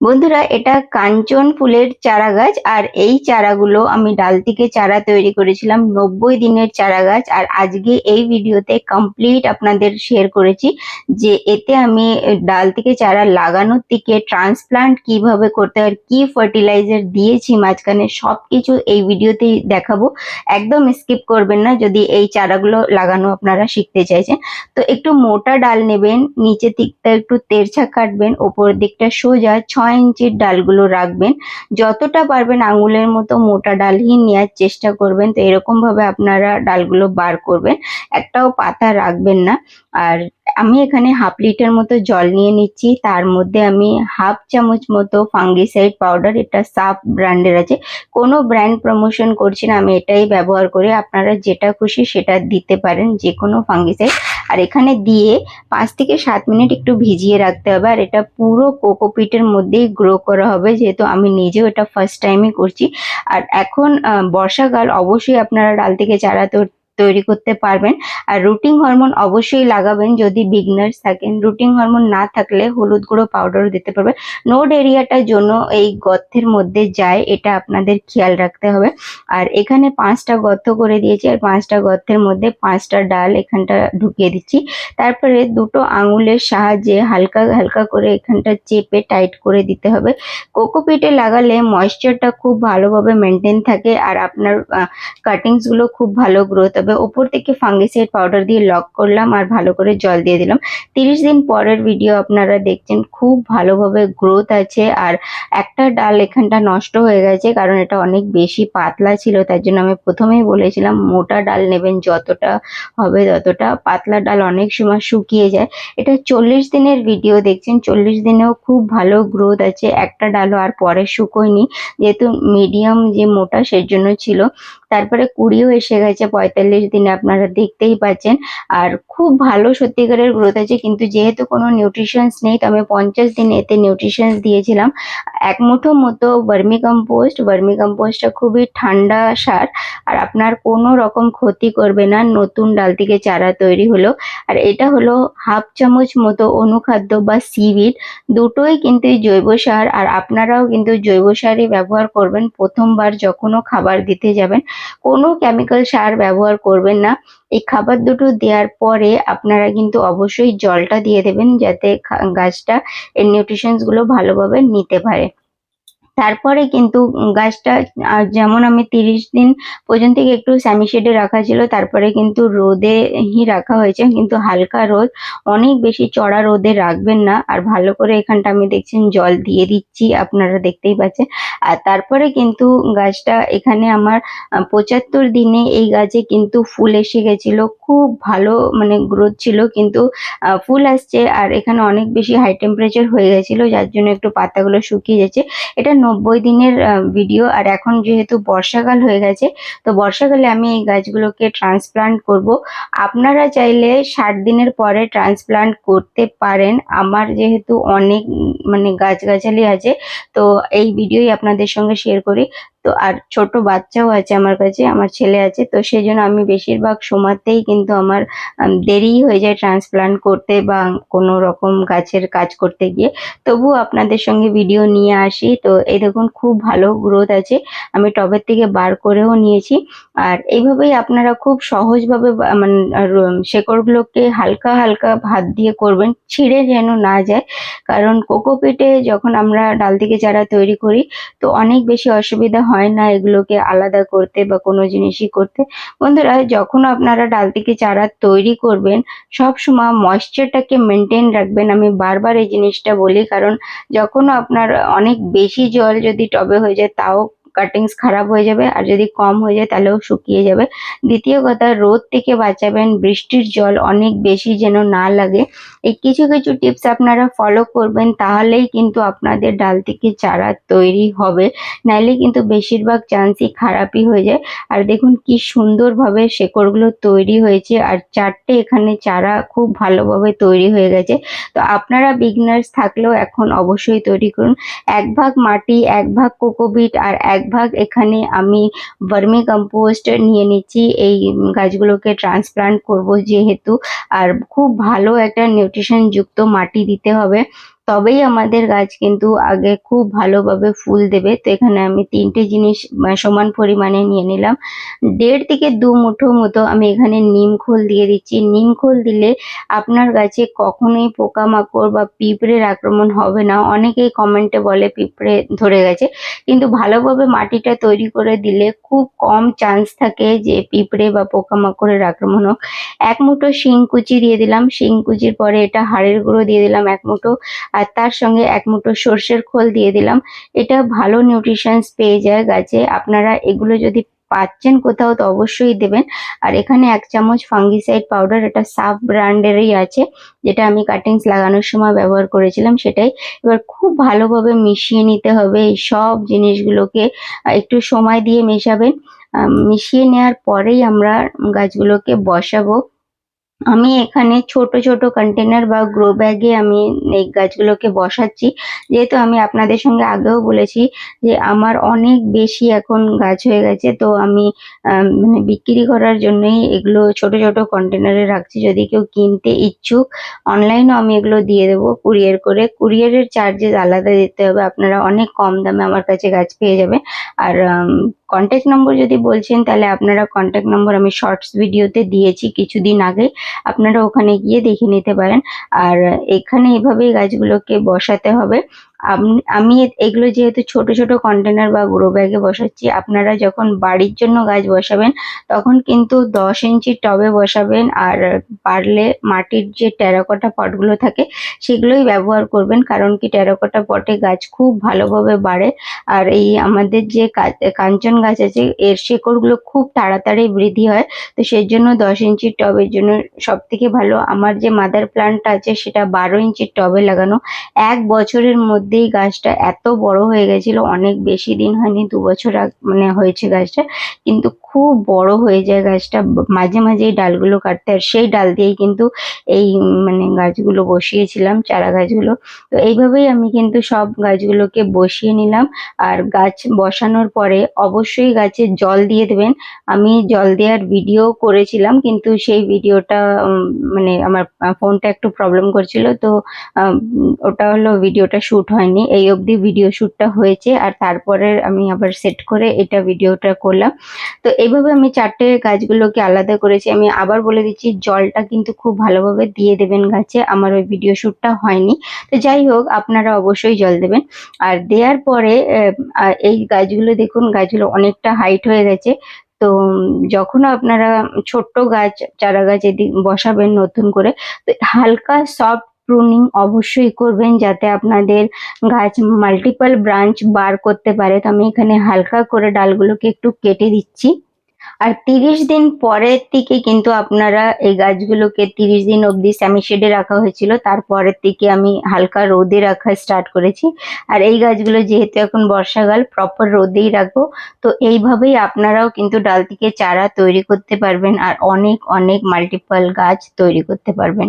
বন্ধুরা, এটা কাঞ্চন ফুলের চারা গাছ আর এই চারাগুলো আমি ডাল থেকে চারা তৈরি করেছিলাম, নব্বই দিনের চারা গাছ আর আজকে এই ভিডিওতে কমপ্লিট আপনাদের শেয়ার করেছি যে এতে আমি ডাল থেকে চারা লাগানোর থেকে ট্রান্সপ্লান্ট কীভাবে করতে হয়, কি ফার্টিলাইজার দিয়েছি মাঝখানে, সবকিছু এই ভিডিওতেই দেখাবো। একদম স্কিপ করবেন না যদি এই চারাগুলো লাগানো আপনারা শিখতে চাইছেন। তো একটু মোটা ডাল নেবেন, নিচের দিকটা একটু তেরছা কাটবেন, ওপরের দিকটা সোজা ছয় ইঞ্চির ডালগুলো রাখবেন। যতটা পারবেন আঙুলের মতো মোটা ডালই নেওয়ার চেষ্টা করবেন। তো এরকম ভাবে আপনারা ডালগুলো বার করবেন। একটাও পাতা রাখবেন না। আর আমি এখানে হাফ লিটার মতো জল নিয়ে নিচ্ছি। তার মধ্যে আমি হাফ চামচ মতো ফাঙ্গিসাইড পাউডার, এটা সাফ ব্র্যান্ডের আছে। কোনো ব্র্যান্ড প্রমোশন করছি না। আমি এটাই ব্যবহার করি আপনারা যেটা খুশি সেটা দিতে পারেন। যে কোনো ফাঙ্গিসাইড। আর এখানে দিয়ে পাঁচ থেকে সাত মিনিট একটু ভিজিয়ে রাখতে হবে। আর এটা পুরো কোকোপিটের মধ্যেই গ্রো করা হবে, যেহেতু আমি নিজেও এটা ফার্স্ট টাইমই করছি। আর এখন বর্ষাকাল, অবশ্যই আপনারা ডাল থেকে চারা তো- তৈরি করতে পারবেন। আর রুটিং হরমোন অবশ্যই লাগাবেন যদি বিগনার্স থাকেন। রুটিং হরমোন না থাকলে হলুদ গুঁড়ো পাউডারও দিতে পারবেন। নোড এরিয়াটার জন্য এই গর্তের মধ্যে যায়, এটা আপনাদের খেয়াল রাখতে হবে। আর এখানে পাঁচটা গর্ত করে দিয়েছি, আর পাঁচটা গর্তের মধ্যে পাঁচটা ডাল এখানটা ঢুকিয়ে দিচ্ছি। তারপরে দুটো আঙুলের সাহায্যে হালকা হালকা করে এখানটা চেপে টাইট করে দিতে হবে। কোকোপিটে লাগালে ময়েশ্চারটা খুব ভালোভাবে মেনটেন থাকে, আর আপনার কাটিংসগুলো খুব ভালো গ্রোথ হবে। ওপর থেকে ফাঙ্গিসাইড পাউডার দিয়ে লক করলাম আর ভালো করে জল দিয়ে দিলাম। তিরিশ দিন পরের ভিডিও আপনারা দেখছেন, খুব ভালোভাবে গ্রোথ আছে আর একটা ডাল এখানটা নষ্ট হয়ে গেছে কারণ এটা অনেক বেশি পাতলা ছিল, তার জন্য আমি প্রথমেই বলেছিলাম মোটা ডাল নেবেন, যতটা হবে ততটা। পাতলা ডাল অনেক সময় শুকিয়ে যায়। এটা চল্লিশ দিনের ভিডিও দেখছেন, চল্লিশ দিনেও খুব ভালো গ্রোথ আছে। একটা ডালও আর পরে শুকোয়নি, যেহেতু মিডিয়াম যে মোটা সেই জন্য ছিল। তারপরে কুড়িও এসে গেছে, পঁয়তাল্লিশ দিনে আপনারা দেখতেই পাচ্ছেন। আর খুব ভালো সত্যিকারের গ্রোথ আছে, কিন্তু যেহেতু কোনো নিউট্রিশনস নেই, তো আমি পঞ্চাশ দিনে এতে নিউট্রিশনস দিয়েছিলাম। এক মুঠো মতো ভার্মি কম্পোস্ট ভার্মি কম্পোস্টটা খুবই ঠান্ডা সার, আর আপনার কোনো রকম ক্ষতি করবে না, নতুন ডাল থেকে চারা তৈরি হলো। আর এটা হলো হাফ চামচ মতো অনুখাদ্য বা সিভিড দুটোই কিন্তু জৈব সার, আর আপনারাও কিন্তু জৈব সারই ব্যবহার করবেন প্রথমবার যখনও খাবার দিতে যাবেন। কোনো কেমিক্যাল সার ব্যবহার করবেন না। এই খাবার দুটো দেওয়ার পরে আপনারা কিন্তু অবশ্যই জলটা দিয়ে দেবেন যাতে গাছটা এর নিউট্রিশনসগুলো ভালোভাবে নিতে পারে। তারপরে কিন্তু গাছটা যেমন আমি তিরিশ দিন পর্যন্ত একটু স্যামি শেডে রাখা ছিল, তারপরে কিন্তু রোদে হি রাখা হয়েছে, কিন্তু হালকা রোদ। অনেক বেশি চড়া রোদে রাখবেন না, আর ভালো করে এখানটা আমি দেখছেন জল দিয়ে দিচ্ছি, আপনারা দেখতেই পাচ্ছেন। আর তারপরে কিন্তু গাছটা এখানে আমার পঁচাত্তর দিনে এই গাছে কিন্তু ফুল এসে গেছিল, খুব ভালো মানে গ্রোথ ছিল, কিন্তু ফুল আসছে, আর এখানে অনেক বেশি হাই টেম্পারেচার হয়ে গেছিল, যার জন্য একটু পাতাগুলো শুকিয়ে যাচ্ছে। এটা নব্বই দিনের ভিডিও আর এখন যেহেতু বর্ষাকাল হয়ে গেছে, তো বর্ষাকালে আমি এই গাছগুলোকে ট্রান্সপ্লান্ট করব। আপনারা চাইলে ষাট দিনের পরে ট্রান্সপ্লান্ট করতে পারেন। আমার যেহেতু অনেক মানে গাছগাছালি আছে, তো এই ভিডিওই আপনাদের সঙ্গে শেয়ার করি। তো আর ছোট বাচ্চাও আছে আমার কাছে আমার ছেলে আছে তো সেই জন্য আমি বেশিরভাগ সময়তেই কিন্তু আমার আম, দেরি হয়ে যায় ট্রান্সপ্লান্ট করতে বা কোনো রকম গাছের কাজ করতে গিয়ে। তবুও আপনাদের সঙ্গে ভিডিও নিয়ে আসি তো এই দেখুন খুব ভালো গ্রোথ আছে আমি টবের থেকে বার করেও নিয়েছি। আর এইভাবেই আপনারা খুব সহজভাবে মানে শেকড়গুলোকে হালকা হালকা হাত দিয়ে করবেন ছিঁড়ে যেন না যায়। কারণ কোকোপিটে যখন আমরা ডাল থেকে চারা তৈরি করি তো অনেক বেশি অসুবিধা হয় না এগুলোকে আলাদা করতে বা কোনো জিনিসই করতে। বন্ধুরা, যখন আপনারা ডাল থেকে চারা তৈরি করবেন সব সময় ময়শ্চারটাকে মেনটেন রাখবেন। আমি বারবার এই জিনিসটা বলি, কারণ যখন আপনার অনেক বেশি জল যদি টবে হয়ে যায়, তাও কাটিংস খারাপ হয়ে যাবে আর যদি কম হয়ে যায় তাহলেও শুকিয়ে যাবে। দ্বিতীয় কথা, রোদ থেকে বাঁচাবেন, বৃষ্টির জল অনেক বেশি যেন না লাগে। এই কিছু কিছু টিপস আপনারা ফলো করবেন, তাহলেই কিন্তু আপনাদের ডাল থেকে চারা তৈরি হবে। নাইলে কিন্তু বেশিরভাগ চান্সই খারাপই হয়ে যায়। আর দেখুন কি সুন্দরভাবে শেকড়গুলো তৈরি হয়েছে, আর চারটে এখানে চারা খুব ভালোভাবে তৈরি হয়ে গেছে। তো আপনারা বিগনার্স থাকলেও এখন অবশ্যই তৈরি করুন। এক ভাগ মাটি, এক ভাগ কোকোবিট আর এক ভাগ এখানে আমি ভার্মি কম্পোস্ট নিয়ে নিচ্ছি। এই গাছগুলোকে ট্রান্সপ্লান্ট করব যেহেতু। আর খুব ভালো একটা নিউট্রিশন যুক্ত মাটি দিতে হবে। তবেই আমাদের গাছ কিন্তু আগে খুব ভালোভাবে ফুল দেবে। তো এখানে আমি তিনটে জিনিস সমান পরিমাণে নিয়ে নিলাম। দেড় থেকে দু মুঠো মতো আমি এখানে নিম খোল দিয়ে দিচ্ছি। নিম খোল দিলে আপনার গাছে কখনোই পোকামাকড় বা পিঁপড়ের আক্রমণ হবে না। অনেকেই কমেন্টে বলে পিঁপড়ে ধরে গেছে। কিন্তু ভালোভাবে মাটিটা তৈরি করে দিলে খুব কম চান্স থাকে যে পিঁপড়ে বা পোকামাকড়ের আক্রমণ হোক। এক মুঠো শিংকুচি দিয়ে দিলাম। শিংকুচির পরে এটা হাড়ের গুঁড়ো দিয়ে দিলাম এক মুঠো। আর তার সঙ্গে এক মুঠো সর্ষের খোল দিয়ে দিলাম। এটা ভালো নিউট্রিশনস পেয়ে যায় গাছে। আপনারা এগুলো যদি পাচ্ছেন কোথাও তো অবশ্যই দেবেন। আর এখানে এক চামচ ফাঙ্গিসাইড পাউডার এটা সাফ ব্র্যান্ডেরই আছে, যেটা আমি কাটিংস লাগানোর সময় ব্যবহার করেছিলাম সেটাই। এবার খুব ভালোভাবে মিশিয়ে নিতে হবে। এই সব জিনিসগুলোকে একটু সময় দিয়ে মেশাবেন। মিশিয়ে নেওয়ার পরেই আমরা গাছগুলোকে বসাবো। আমি এখানে ছোট ছোট কন্টেনার বা গ্রো ব্যাগে আমি এই গাছগুলোকে বসাচ্ছি। যেহেতু আমি আপনাদের সঙ্গে আগেও বলেছি যে আমার অনেক বেশি এখন গাছ হয়ে গেছে, তো আমি মানে বিক্রি করার জন্যই এগুলো ছোট ছোট কন্টেনারে রাখছি। যদি কেউ কিনতে ইচ্ছুক অনলাইনও আমি এগুলো দিয়ে দেবো কুরিয়ার করে। কুরিয়ারের চার্জেস আলাদা দিতে হবে। আপনারা অনেক কম দামে আমার কাছে গাছ পেয়ে যাবেন। আর কন্ট্যাক্ট নম্বর যদি বলছেন, তাহলে আপনারা কন্ট্যাক্ট নম্বর আমি শর্টস ভিডিওতে দিয়েছি কিছুদিন আগে। আপনারা ওখানে গিয়ে দেখে নিতে পারেন। আর এখানে এভাবেই গাছগুলোকে বসাতে হবে। আম- এগুলো যেহেতু ছোট ছোট কন্টেনার বা গ্রো ব্যাগে বসাচ্ছি, আপনারা যখন বাড়ির জন্য গাছ বসাবেন, তখন কিন্তু দশ ইঞ্চি টবে বসাবেন আর পারলে মাটির যে টেরাকোটা পটগুলো থাকে, সেগুলোই ব্যবহার করবেন। কারণ কি টেরাকোটা পটে গাছ খুব ভালোভাবে বাড়ে। আর এই আমাদের যে কাঞ্চন গাছ আছে, এর শেকড়গুলো খুব তাড়াতাড়ি বৃদ্ধি হয়। তো সেই জন্য দশ ইঞ্চির টবের জন্য সব থেকে ভালো। আমার যে মাদার প্লান্ট আছে, সেটা বারো ইঞ্চির টবে লাগানো। এক বছরের মধ্যেই গাছটা এত বড় হয়ে গেছিল, অনেক বেশি দিন হয়নি, দু বছর মানে হয়েছে গাছটা, কিন্তু খুব বড় হয়ে যায় গাছটা মাঝে মাঝে এই ডালগুলো কাটতে আর সেই ডাল দিয়েই কিন্তু এই মানে গাছগুলো বসিয়েছিলাম, চারা গাছগুলো। তো এইভাবেই আমি কিন্তু সব গাছগুলোকে বসিয়ে নিলাম, আর গাছ বসানোর পরে অবশ্যই গাছে জল দিয়ে দেবেন। আমি জল দেওয়ার ভিডিও করেছিলাম, কিন্তু সেই ভিডিওটা মানে আমার ফোনটা একটু প্রবলেম করছিল, তো ওটা হলো ভিডিওটা শুট হয়নি, এই অবধি ভিডিও শ্যুটটা হয়েছে আর তারপরে আমি আবার সেট করে এটা ভিডিওটা করলাম। তো এইভাবে আমি চারটে গাছগুলোকে আলাদা করেছি। আমি আবার বলে দিচ্ছি, জলটা কিন্তু খুব ভালোভাবে দিয়ে দেবেন গাছে। আমার ওই ভিডিও শ্যুটটা হয়নি। তো যাই হোক, আপনারা অবশ্যই জল দেবেন। আর দেওয়ার পরে এই গাছগুলো দেখুন, গাছগুলো অনেকটা হাইট হয়ে গেছে। তো যখন আপনারা ছোট্ট গাছ, চারা গাছ এদিক বসাবেন নতুন করে, তো হালকা সফট প্রুনিং অবশ্যই করবেন যাতে আপনাদের গাছ মাল্টিপল ব্রাঞ্চ বার করতে পারে। তো আমি এখানে হালকা করে ডালগুলোকে একটু কেটে দিচ্ছি। আর তিরিশ দিন পরের থেকে কিন্তু আপনারা এই গাছগুলোকে তিরিশ দিন অবধি স্যামি শেডে রাখা হয়েছিল। তারপরের থেকে আমি হালকা রোদে রাখা স্টার্ট করেছি। আর এই গাছগুলো যেহেতু এখন বর্ষাকাল প্রপার রোদেই রাখব। তো এইভাবেই আপনারাও কিন্তু ডাল থেকে চারা তৈরি করতে পারবেন আর অনেক অনেক মাল্টিপল গাছ তৈরি করতে পারবেন।